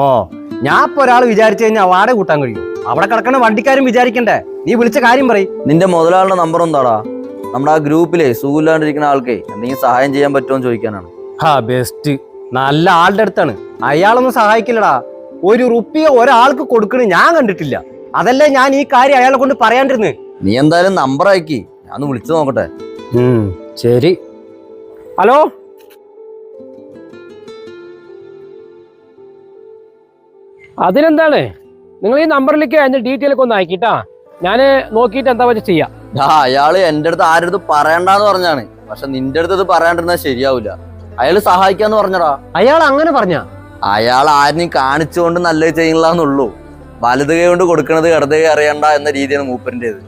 ഓ ഞാൻ ഇപ്പൊ ഒരാൾ വിചാരിച്ചു കഴിഞ്ഞാൽ വാടക കൂട്ടാൻ കഴിയും. അവിടെ കിടക്കണ വണ്ടിക്കാരും വിചാരിക്കണ്ടേ. നീ വിളിച്ച കാര്യം പറയും. നിന്റെ മുതലാളുടെ നമ്പർ എന്താടാ? നമ്മുടെ ആ ഗ്രൂപ്പിലെ സുഖമില്ലാണ്ടിരിക്കുന്ന ആൾക്കേ എന്തെങ്കിലും സഹായം ചെയ്യാൻ പറ്റുമോ എന്ന് ചോദിക്കാനാണ്. ഹാ ബെസ്റ്റ് നല്ല ആളുടെ അടുത്താണ്. അയാളൊന്നും സഹായിക്കില്ലടാ. ഒരു റുപ്പിയ ഒരാൾക്ക് കൊടുക്കണ ഞാൻ കണ്ടിട്ടില്ല. അതല്ലേ ഞാൻ ഈ കാര്യം അയാളെ കൊണ്ട് പറയാണ്ടിരുന്നു? നീ എന്തായാലും നമ്പർ അയക്കി. ഞാൻ വിളിച്ചു നോക്കട്ടെ. ശരി. ഹലോ? അതിനെന്താണ്? നിങ്ങൾ ഈ നമ്പറിലേക്ക് അതിന്റെ ഡീറ്റെയിൽ ഒക്കെ ഒന്ന് അയക്കിട്ടാ. ഞാൻ നോക്കിയിട്ട് എന്താ വെച്ചാൽ ചെയ്യാം. ആ അയാൾ എന്റെ അടുത്ത് ആരുടെ അടുത്ത് പറയണ്ടെന്ന് പറഞ്ഞാണ്. പക്ഷെ നിന്റെ അടുത്ത് ഇത് പറയാണ്ടിരുന്നാ ശരിയാവില്ല അയാൾ സഹായിക്കാന്ന് പറഞ്ഞടാ. അയാൾ അങ്ങനെ പറഞ്ഞ? അയാൾ ആരെയും കാണിച്ചുകൊണ്ട് നല്ലത് ചെയ്യണില്ലാന്നുള്ളൂ വലത് കൈ കൊണ്ട് കൊടുക്കണത് ഇടത് കൈ അറിയണ്ട എന്ന രീതിയാണ് മൂപ്പറിന്റെത്